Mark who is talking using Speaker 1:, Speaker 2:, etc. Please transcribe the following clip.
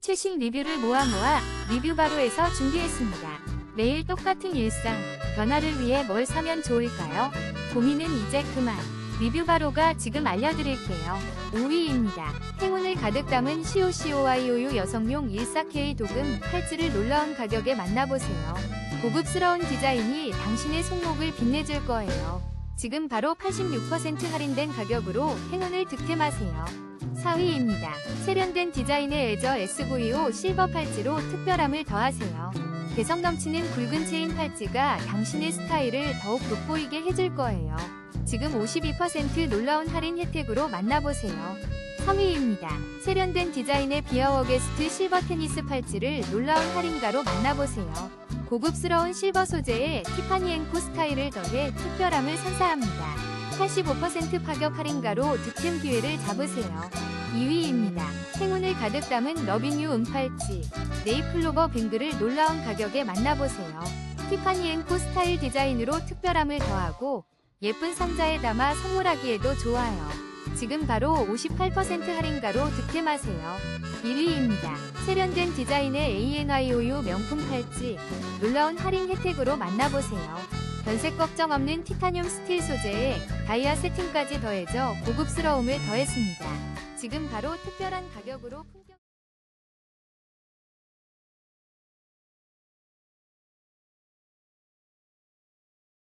Speaker 1: 최신 리뷰를 모아 모아 리뷰 바로에서 준비했습니다. 매일 똑같은 일상, 변화를 위해 뭘 사면 좋을까요? 고민은 이제 그만. 리뷰 바로가 지금 알려드릴게요. 5위입니다. 행운을 가득 담은 COCOIOU 여성용 14K 도금 팔찌를 놀라운 가격에 만나보세요. 고급스러운 디자인이 당신의 손목을 빛내줄 거예요. 지금 바로 86% 할인된 가격으로 행운을 득템하세요. 4위입니다. 세련된 디자인의 에저 S925 실버 팔찌로 특별함을 더하세요. 개성 넘치는 굵은 체인 팔찌가 당신의 스타일을 더욱 돋보이게 해줄 거예요. 지금 52% 놀라운 할인 혜택으로 만나보세요. 3위입니다. 세련된 디자인의 비어워 게스트 실버 테니스 팔찌를 놀라운 할인가로 만나보세요. 고급스러운 실버 소재에 티파니 앵코 스타일을 더해 특별함을 선사합니다. 85% 파격 할인가로 득템 기회를 잡으세요. 2위입니다. 행운을 가득 담은 러빙유 은팔찌, 네이클로버 뱅글을 놀라운 가격에 만나보세요. 티파니 앵코 스타일 디자인으로 특별함을 더하고 예쁜 상자에 담아 선물하기에도 좋아요. 지금 바로 58% 할인가로 득템하세요. 1위입니다. 세련된 디자인의 ANIOU 명품 팔찌, 놀라운 할인 혜택으로 만나보세요. 변색 걱정 없는 티타늄 스틸 소재에 다이아 세팅까지 더해져 고급스러움을 더했습니다. 지금 바로 특별한 가격으로.